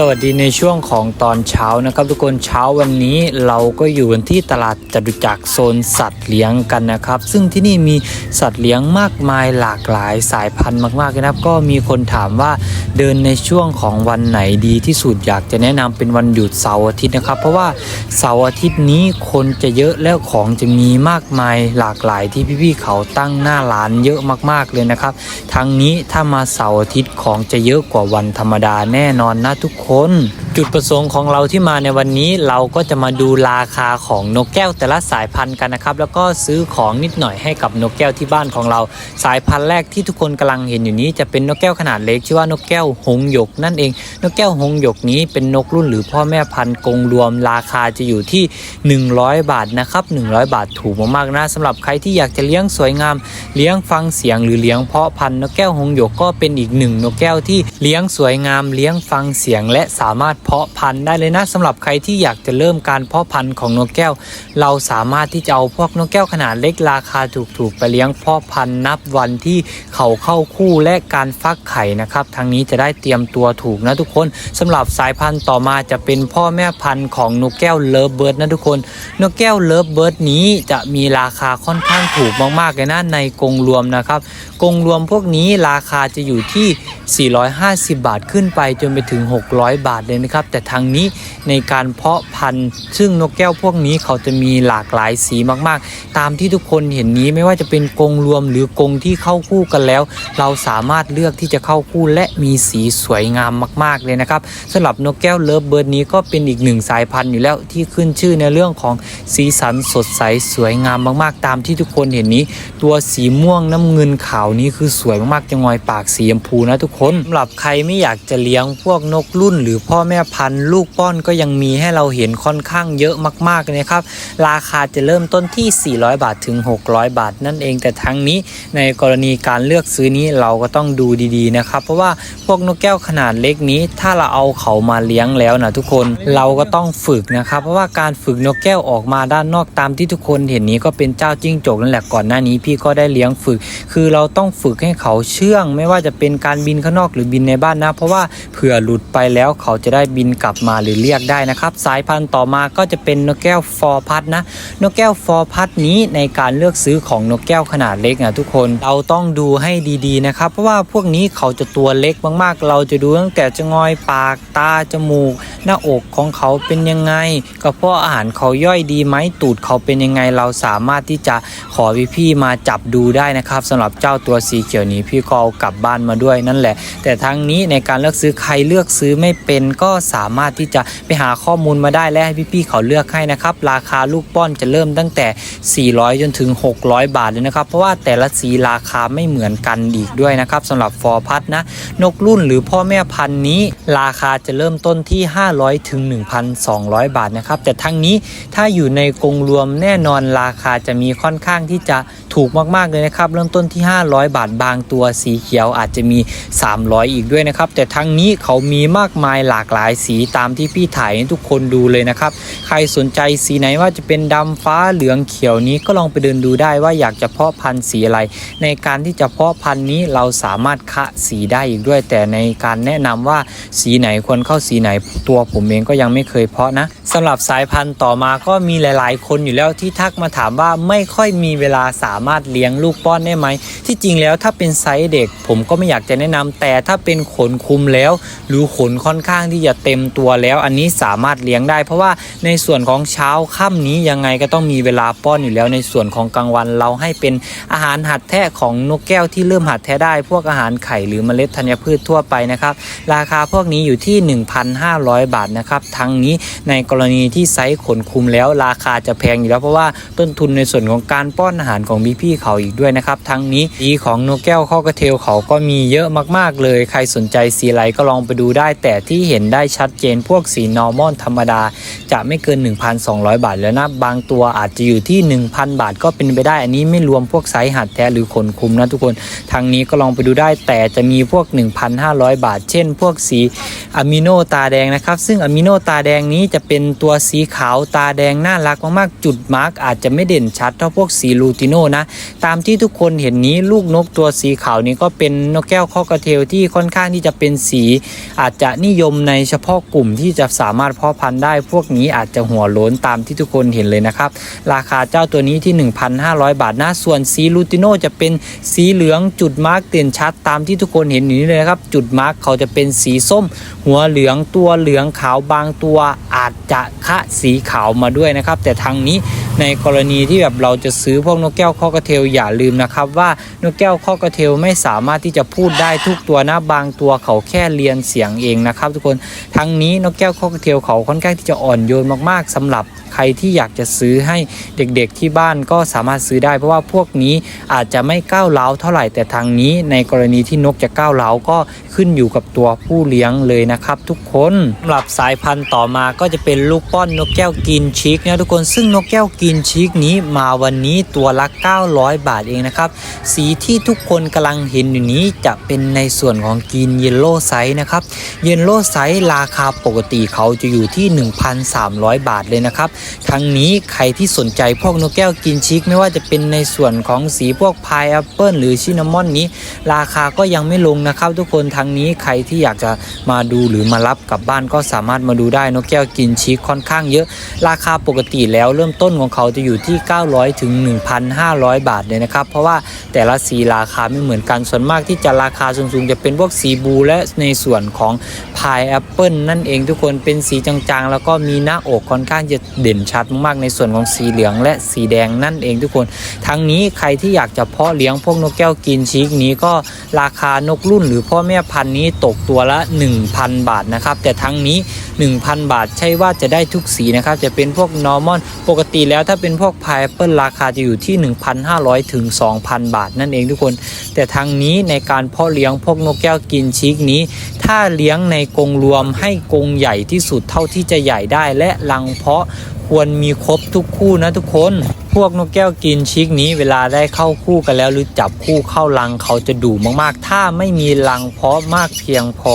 สวัสดีในช่วงของตอนเช้านะครับ ทุกคนเช้าวันนี้เราก็อยู่กันที่ตลาดจตุจักรโซนสัตว์เลี้ยงกันนะครับ ซึ่งที่นี่มีสัตว์เลี้ยงมากมายหลากหลายสายพันธุ์มากๆนะครับ ก็มีคนถามว่าเดินในช่วงของวันไหนดีที่สุดอยากจะแนะนำเป็นวันหยุดเสาร์อาทิตย์นะครับ เพราะว่าเสาร์อาทิตย์นี้คนจะเยอะแล้วของจะมีมากมายหลากหลายที่พี่ๆเขาตั้งหน้าร้านเยอะมากๆเลยนะครับทั้งนี้ถ้ามาเสาร์อาทิตย์ของจะเยอะกว่าวันธรรมดาแน่นอนนะทุกคนจุดประสงค์ของเราที่มาในวันนี้เราก็จะมาดูราคาของนกแก้วแต่ละสายพันธุ์กันนะครับ แล้วก็ซื้อของนิดหน่อยให้กับนกแก้วที่บ้านของเรา สายพันธุ์แรกที่ทุกคนกำลังเห็นอยู่นี้จะเป็นนกแก้วขนาดเล็กชื่อว่านกแก้วหงหยกนั่นเอง นกแก้วหงหยกนี้เป็นนกรุ่นหรือพ่อแม่พันธุ์กงรวมราคาจะอยู่ที่ 100 บาทนะครับ 100 บาทถูกมากๆนะสำหรับใครที่อยากจะเลี้ยงสวยงาม เลี้ยงฟังเสียงหรือเลี้ยงเพาะพันธุ์นกแก้วหงหยกก็เป็นอีกหนึ่งนกแก้วที่เลี้ยงสวยงามเลี้ยงฟังเสียงและสามารถเพาะพันธุ์ได้เลยนะสำหรับใครที่อยากจะเริ่มการเพาะพันธุ์ของนกแก้ว เราสามารถที่จะเอาพวกนกแก้วขนาดเล็กราคาถูกๆไปเลี้ยงเพาะพันธุ์นับวันที่เขาเข้าคู่และการฟักไข่นะครับทางนี้จะได้เตรียมตัวถูกนะทุกคนสำหรับสายพันธุ์ต่อมาจะเป็นพ่อแม่พันธุ์ของนกแก้วเลิฟเบิร์ดนะทุกคน นกแก้วเลิฟเบิร์ดนี้จะมีราคาค่อนข้างถูกมากๆเลยนะในกรงรวมนะครับกรงรวมพวกนี้ราคาจะอยู่ที่ 450 50 บาทขึ้นไปจนไปถึง 600 บาทเลยนะครับ แต่ทางนี้ในการเพาะพันธุ์ ซึ่งนกแก้วพวกนี้เขาจะมีหลากหลายสีมากๆ ตามที่ทุกคนเห็นนี้ไม่ว่าจะเป็นกรงรวมหรือกรงที่เข้าคู่กันแล้ว เราสามารถเลือกที่จะเข้าคู่และมีสีสวยงามมาก ๆเลยนะครับสำหรับนกแก้วเลิฟเบิร์ดนี้ก็เป็นอีกหนึ่งสายพันธุ์อยู่แล้วที่ขึ้นชื่อในเรื่องของสีสันสดใสสวยงามมากๆ ตามที่ทุกคนเห็นนี้ ตัวสีม่วงน้ำเงินขาวนี้คือสวยมากๆจะงอยปากสีชมพูนะทุกคนสำหรับใครไม่อยากจะเลี้ยงพวกนกรุ่น หรือพ่อแม่พันธุ์ลูกป้อนก็ยังมีให้เราเห็นค่อนข้างเยอะมากๆเลยนะครับ ราคาจะเริ่มต้นที่ 400 บาทถึง 600 บาท นั่นเองแต่ทั้งนี้ในกรณีการเลือกซื้อนี้เราก็ต้องดูดีๆนะครับ เพราะว่าพวกนกแก้วขนาดเล็กนี้ ถ้าเราเอาเขามาเลี้ยงแล้วนะทุกคนเราก็ต้องฝึกนะครับ เพราะว่าการฝึกนกแก้วออกมาด้านนอกตามที่ทุกคนเห็นนี้ก็เป็นเจ้าจิ้งจกนั่นแหละก่อนหน้านี้พี่ก็ได้เลี้ยงฝึก คือเราต้องฝึกให้เขาเชื่อง ไม่ว่าจะเป็นการบินข้างนอกหรือบินในบ้านนะ เพราะว่าเผื่อหลุดไปแล้วเขาจะได้บินกลับมาหรือเรียกได้นะครับ สายพันธุ์ต่อมาก็จะเป็นนกแก้วฟอร์พัดนะนกแก้วฟอร์พัดนี้ในการเลือกซื้อของนกแก้วขนาดเล็กนะทุกคนเราต้องดูให้ดีๆนะครับ เพราะว่าพวกนี้เขาจะตัวเล็กมากๆ เราจะดูตั้งแต่จะงอยปากตาจมูก หน้าอกของเขาเป็นยังไงกระเพาะอาหารเขาย่อยดีไหมตูดเขาเป็นยังไงเราสามารถที่จะขอพี่ๆมาจับดูได้นะครับสำหรับเจ้าตัวสีเขียวนี้พี่ก็เอากลับบ้านมาด้วยนั่นแหละ แต่ทั้งงนี้ในการเลือกซื้อใครเลือกซื้อไม่เป็นก็สามารถที่จะไปหาข้อมูลมาได้และให้พี่ๆเขาเลือกให้นะครับ ราคาลูกป้อนจะเริ่มตั้งแต่ 400 จนถึง 600 บาทเลยนะครับ เพราะว่าแต่ละสีราคาไม่เหมือนกันอีกด้วยนะครับสำหรับฟอร์พัดนะ นกรุ่นหรือพ่อแม่พันธุ์นี้ ราคาจะเริ่มต้นที่ 500 ถึง 1,200 บาทนะครับ แต่ทั้งนี้ถ้าอยู่ในกรงรวมแน่นอนราคาจะมีค่อนข้างที่จะถูกมากๆเลยนะครับ เริ่มต้นที่ 500 บาทบางตัวสีเขียวอาจจะมี 300 อีกด้วยนะครับ แต่ทั้งนี้เขามีมากมายหลากหลายสีตามที่พี่ถ่ายให้ทุกคนดูเลยนะครับ ใครสนใจสีไหนว่าจะเป็นดำฟ้าเหลืองเขียวนี้ก็ลองไปเดินดูได้ว่าอยากจะเพาะพันธุ์สีอะไร ในการที่จะเพาะพันธุ์นี้เราสามารถคะสีได้อีกด้วย แต่ในการแนะนำว่าสีไหนควรเข้าสีไหนตัวผมเองก็ยังไม่เคยเพาะนะสำหรับสายพันธุ์ต่อมาก็มีหลาย ๆ คนอยู่แล้วที่ทักมาถามว่าไม่ค่อยมีเวลาสามารถเลี้ยงลูกป้อนได้ไหม ที่จริงแล้วถ้าเป็นไซส์เด็กผมก็ไม่อยากจะแนะนำแต่ถ้าเป็นขนคุมแล้ว หรือขนค่อนข้างที่จะเต็มตัวแล้ว อันนี้สามารถเลี้ยงได้ เพราะว่าในส่วนของเช้าค่ำนี้ยังไงก็ต้องมีเวลาป้อนอยู่แล้ว ในส่วนของกลางวันเราให้เป็นอาหารหัดแทะของนกแก้วที่เริ่มหัดแทะได้ พวกอาหารไข่หรือเมล็ดธัญพืชทั่วไปนะครับ ราคาพวกนี้อยู่ที่ 1,500 บาทนะครับ ทั้งนี้ในกรณีที่ไซส์ขนคุมแล้วราคาจะแพงอยู่แล้วเพราะว่าต้นทุนในส่วนของการป้อนอาหารของพี่พี่ๆเขาอีกด้วยนะครับ ทั้งนี้สีของนกแก้วข้อกระเทลเขาก็มีเยอะมากๆเลยใครสนใจสีไรก็ลองไปดูได้ แต่ที่เห็นได้ชัดเจนพวกสีนอร์มอนธรรมดา จะไม่เกิน 1,200 บาทแล้วนะ บางตัวอาจจะอยู่ที่ 1,000 บาทก็เป็นไปได้ อันนี้ไม่รวมพวกไซส์หัดแท้หรือขนคุมนะทุกคนทางนี้ก็ลองไปดูได้ แต่จะมีพวก 1,500 บาท เช่น พวกสีอะมิโนตาแดงนะครับ ซึ่งอะมิโนตาแดงนี้จะเป็นตัวสีขาวตาแดงน่ารักมากๆ จุดมาร์กอาจจะไม่เด่นชัดเท่าพวกสีลูติโนนะ ตามที่ทุกคนเห็นนี้ลูกนกตัวสีขาวนี้ก็เป็นนกแก้วข้อกระเทลที่ค่อนข้างที่จะเป็นสีอาจจะนิยมในเฉพาะกลุ่มที่จะสามารถเพาะพันธุ์ได้ พวกนี้อาจจะหัวโล้นตามที่ทุกคนเห็นเลยนะครับ ราคาเจ้าตัวนี้ที่ 1,500 บาทนะส่วนสีลูติโนจะเป็นสีเหลืองจุดมาร์กเด่นชัดตามที่ทุกคนเห็นอยู่นี้เลยนะครับ จุดมาร์กเขาจะเป็นสีส้ม หัวเหลืองตัวเหลืองขาวบางตัวอาจจะคะสีขาวมาด้วยนะครับ แต่ทางนี้ ในกรณีที่แบบเราจะซื้อพวกนกแก้วข้อกระเทลอย่าลืมนะครับว่านกแก้วข้อกระเทลไม่สามารถที่จะพูดได้ทุกตัวนะบางตัวเขาแค่เรียนเสียงเองนะครับ ทุกคนทั้งนี้นกแก้วข้อกระเทลเขาค่อนข้างที่จะอ่อนโยนมากๆสำหรับใครที่อยากจะซื้อให้เด็กๆที่บ้านก็สามารถซื้อได้ เพราะว่าพวกนี้อาจจะไม่ก้าวเล้าเท่าไหร่แต่ทางนี้ ในกรณีที่นกจะก้าวเล้าก็ขึ้นอยู่กับตัวผู้เลี้ยงเลยนะครับ ทุกคนสำหรับสายพันธุ์ต่อมาก็จะเป็นลูกป้อนนกแก้วกินชิกนะทุกคนซึ่งนกแก้วกินชิกนี้มาวันนี้ตัวละ 900 บาทเองนะครับ สีที่ทุกคนกำลังเห็นอยู่นี้จะเป็นในส่วนของกินเยลโล่ไซส์นะครับเยลโล่ไซส์ราคาปกติเขาจะอยู่ที่ 1,300 บาทเลยนะครับทั้งนี้ใครที่สนใจพวกนกแก้วกินชิก ไม่ว่าจะเป็นในส่วนของสีพวกพายแอปเปิลหรือชินนามอนนี้ ราคาก็ยังไม่ลงนะครับทุกคนทั้งนี้ใครที่อยากจะมาดูหรือมารับกลับบ้านก็สามารถมาดูได้นกแก้วกินชิกค่อนข้างเยอะ ราคาปกติแล้วเริ่มต้นของเขาจะอยู่ที่ 900 ถึง 1,500 บาทเลยนะครับ เพราะว่าแต่ละสีราคาไม่เหมือนกันส่วนมากที่จะราคาสูงๆจะเป็นพวกสีบูและในส่วนของพายแอปเปิลนั่นเองทุกคนเป็นสีจางๆ แล้วก็มีหน้าอกค่อนข้างจะเด่นชัดมากๆในส่วนของสีเหลืองและสีแดงนั่นเองทุกคน ทั้งนี้ใครที่อยากจะเพาะเลี้ยงพวกนกแก้วกินชิกนี้ก็ราคานกรุ่นหรือพ่อแม่พันธุ์นี้ตกตัวละ 1,000 บาทนะครับ แต่ทั้งนี้ 1,000 บาท ใช่ว่าจะได้ทุกสีนะครับ จะเป็นพวกนอร์มอนปกติแล้วถ้าเป็นพวกพายแอปเปิลราคาจะอยู่ที่ 1,500 ถึง 2,000 บาท นั่นเองทุกคน แต่ทางนี้ในการเพาะเลี้ยงพวกนกแก้วกินชีกนี้ ถ้าเลี้ยงในกรงรวมให้กรงใหญ่ที่สุดเท่าที่จะใหญ่ได้และรังเพาะควรมีครบทุกคู่นะทุกคน พวกนกแก้วกินชิกนี้เวลาได้เข้าคู่กันแล้วหรือจับคู่เข้ารังเขาจะดุมากๆ ถ้าไม่มีรังเพาะมากเพียงพอ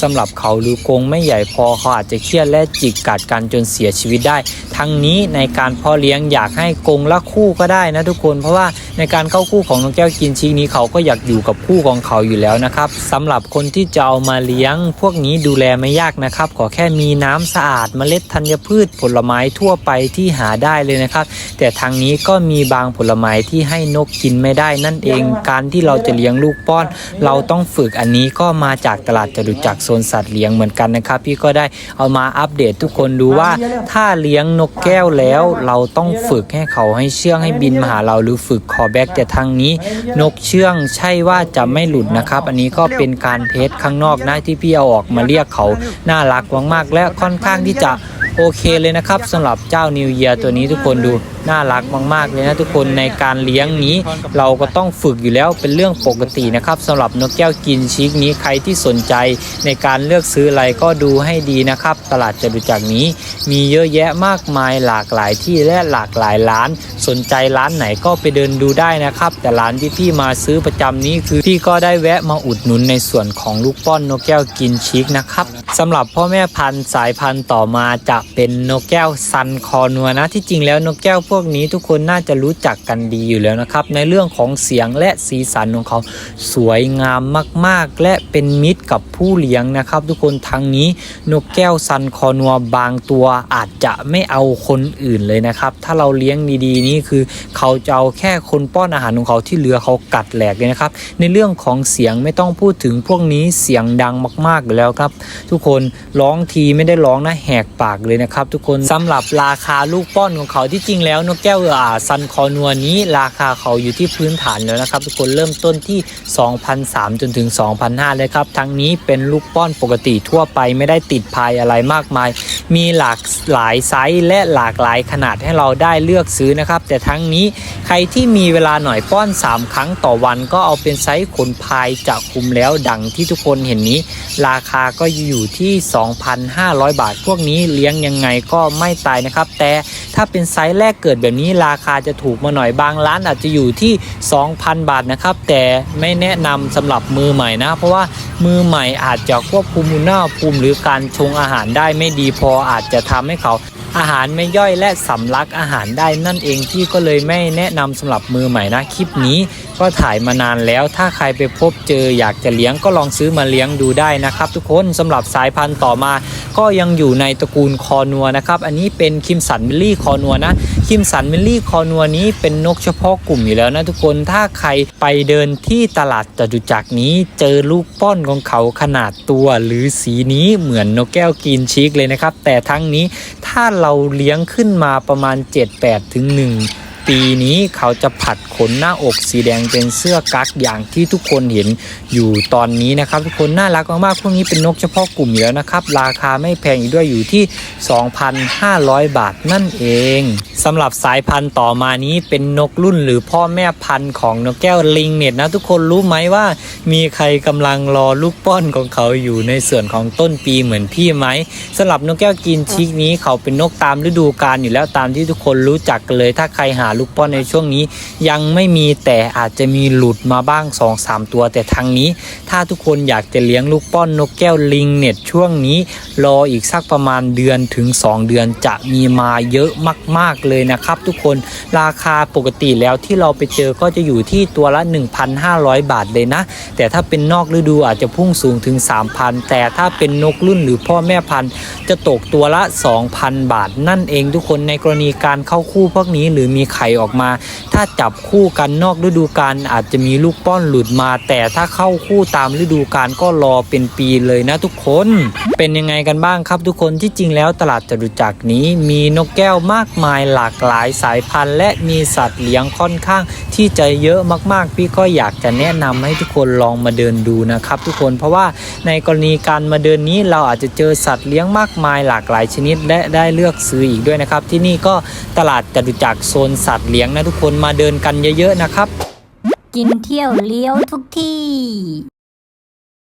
สำหรับเขาหรือกรงไม่ใหญ่พอเขาอาจจะเครียดและจิกกัดกันจนเสียชีวิตได้ ทั้งนี้ในการเพาะเลี้ยงอยากให้กรงละคู่ก็ได้นะทุกคนเพราะว่าในการเข้าคู่ของนกแก้วกินชิกนี้เขาก็อยากอยู่กับคู่ของเขาอยู่แล้วนะครับสำหรับคนที่จะเอามาเลี้ยง พวกนี้ดูแลไม่ยากนะครับ ขอแค่มีน้ำสะอาดเมล็ดธัญพืชผลไม้ทั่วไปที่หาได้เลยนะครับ แต่ทางนี้ก็มีบางผลไม้ที่ให้นกกินไม่ได้นั่นเอง การที่เราจะเลี้ยงลูกป้อน เราต้องฝึกอันนี้ก็มาจากตลาดจตุจักรโซนสัตว์เลี้ยงเหมือนกันนะครับ พี่ก็ได้เอามาอัปเดตทุกคนดูว่า ถ้าเลี้ยงนกแก้วแล้ว เราต้องฝึกให้เขาให้เชื่องให้บินมาหาเราหรือฝึกคอแบ็กแต่ทางนี้ นกเชื่องใช่ว่าจะไม่หลุดนะครับ อันนี้ก็เป็นการเทสข้างนอกนะที่พี่เอาออกมาเรียกเขาน่ารักมากๆและค่อนข้างที่จะโอเคเลยนะครับสำหรับเจ้านิวเยียตัวนี้ทุกคนดู น่ารักมากๆเลยนะทุกคนในการเลี้ยงนี้ เราก็ต้องฝึกอยู่แล้วเป็นเรื่องปกตินะครับสำหรับนกแก้วกินชิกนี้ใครที่สนใจในการเลือกซื้ออะไรก็ดูให้ดีนะครับ ตลาดจตุจักรนี้ มีเยอะแยะมากมายหลากหลายที่และหลากหลายร้าน สนใจร้านไหนก็ไปเดินดูได้นะครับ แต่ร้านที่พี่มาซื้อประจำนี้คือพี่ก็ได้แวะมาอุดหนุนในส่วนของลูกป้อนนกแก้วกินชิกนะครับสำหรับพ่อแม่พันธุ์สายพันธุ์ต่อมาจะเป็นนกแก้วซันคอนัวนะที่จริงแล้วนกแก้วพววกนี้ทุกคนน่าจะรู้จักกันดีอยู่แล้วนะครับ ในเรื่องของเสียงและสีสันของเขาสวยงามมากๆ และเป็นมิตรกับผู้เลี้ยงนะครับ ทุกคนทั้งนี้นกแก้วซันคอนัวบางตัวอาจจะไม่เอาคนอื่นเลยนะครับ ถ้าเราเลี้ยงดีๆนี่คือ เขาจะเอาแค่คนป้อนอาหารของเขาที่เหลือเขากัดแหลกเลยนะครับ ในเรื่องของเสียงไม่ต้องพูดถึงพวกนี้เสียงดังมากๆอยู่แล้วครับ ทุกคนร้องทีไม่ได้ร้องนะแหกปากเลยนะครับ ทุกคนสำหรับราคาลูกป้อนของเขาที่จริงแล้วนกแก้วอ่าซันคอนัวนี้ราคาเขาอยู่ที่พื้นฐานแล้วนะครับ ทุกคนเริ่มต้นที่ 2,003จนถึง 2,005เลยครับ ทั้งนี้เป็นลูกป้อนปกติทั่วไปไม่ได้ติดพายอะไรมากมาย มีหลากหลายไซส์และหลากหลายขนาดให้เราได้เลือกซื้อนะครับ แต่ทั้งนี้ใครที่มีเวลาหน่อยป้อน 3 ครั้งต่อวันก็เอาเป็นไซส์ขนพายจะคุมแล้วดังที่ทุกคนเห็นนี้ ราคาก็อยู่ที่ 2,500 บาท พวกนี้เลี้ยงยังไงก็ไม่ตายนะครับ แต่ถ้าเป็นไซส์แรกเกิดแบบนี้ราคาจะถูกมาหน่อยบางร้านอาจจะอยู่ที่ 2,000 บาทนะครับ แต่ไม่แนะนำสำหรับมือใหม่นะ เพราะว่ามือใหม่อาจจะควบคุมอุณหภูมิหรือการชงอาหารได้ไม่ดีพออาจจะทำให้เขาอาหารไม่ย่อยและสำลักอาหารได้นั่นเองที่ก็เลยไม่แนะนำสำหรับมือใหม่นะคลิปนี้ก็ถ่ายมานานแล้ว ถ้าใครไปพบเจออยากจะเลี้ยงก็ลองซื้อมาเลี้ยงดูได้นะครับ ทุกคนสำหรับสายพันธุ์ต่อมา ก็ยังอยู่ในตระกูลคอนัวนะครับ อันนี้เป็นคิมสันมิลลี่คอนัวนะ คิมสันมิลลี่คอนัวนี้เป็นนกเฉพาะกลุ่มอยู่แล้วนะทุกคน ถ้าใครไปเดินที่ตลาดจตุจักรนี้ เจอลูกป้อนของเขาขนาดตัวหรือสีนี้เหมือนนกแก้วกินชีกเลยนะครับ แต่ทั้งนี้ถ้าเราเลี้ยงขึ้นมาประมาณ 7-8ถึง1 ปีนี้เขาจะผัดขนหน้าอกสีแดงเป็นเสื้อกั๊กอย่างที่ทุกคนเห็นอยู่ตอนนี้นะครับ ทุกคนน่ารักมากๆพวกนี้เป็นนกเฉพาะกลุ่มอยู่แล้วนะครับ ราคาไม่แพงอีกด้วยอยู่ที่ 2,500 บาทนั่นเอง สำหรับสายพันธุ์ต่อมานี้เป็นนกรุ่นหรือพ่อแม่พันธุ์ของนกแก้วลิงเน็ตนะ ทุกคนรู้ไหมว่า มีใครกำลังรอลูกป้อนของเขาอยู่ในส่วนของต้นปีเหมือนพี่ไหมสำหรับนกแก้วกินชิกนี้เขาเป็นนกตามฤดูกาลอยู่แล้วตามที่ทุกคนรู้จักกันเลย ถ้าใครหาลูกป้อนในช่วงนี้ ยังไม่มีแต่อาจจะมีหลุดมาบ้าง 2-3 ตัว แต่ทางนี้ ถ้าทุกคนอยากจะเลี้ยงลูกป้อนนกแก้วลิงเน็ตช่วงนี้ รออีกสักประมาณเดือนถึง 2 เดือนจะมีมาเยอะมาก ๆเลยเลยนะครับทุกคนราคาปกติแล้วที่เราไปเจอก็จะอยู่ที่ตัวละ 1,500 บาทเลยนะ แต่ถ้าเป็นนอกฤดูอาจจะพุ่งสูงถึง 3,000 แต่ถ้าเป็นนกรุ่นหรือพ่อแม่พันธุ์จะตกตัวละ 2,000 บาท นั่นเองทุกคนในกรณีการเข้าคู่พวกนี้หรือมีไข่ออกมา ถ้าจับคู่กันนอกฤดูกาลอาจจะมีลูกป้อนหลุดมา แต่ถ้าเข้าคู่ตามฤดูกาลก็รอเป็นปีเลยนะทุกคน เป็นยังไงกันบ้างครับทุกคนที่จริงแล้วตลาดจตุจักรนี้มีนกแก้วมากมายหลาากหลายสายพันธุ์และมีสัตว์เลี้ยงค่อนข้างที่จะเยอะมากๆ พี่ก็อยากจะแนะนำให้ทุกคนลองมาเดินดูนะครับ ทุกคนเพราะว่าในกรณีการมาเดินนี้เราอาจจะเจอสัตว์เลี้ยงมากมายหลากหลายชนิดและได้เลือกซื้ออีกด้วยนะครับ ที่นี่ก็ตลาดจตุจักรโซนสัตว์เลี้ยงนะทุกคนมาเดินกันเยอะ ๆ นะครับ กินเที่ยวเลี้ยวทุกที่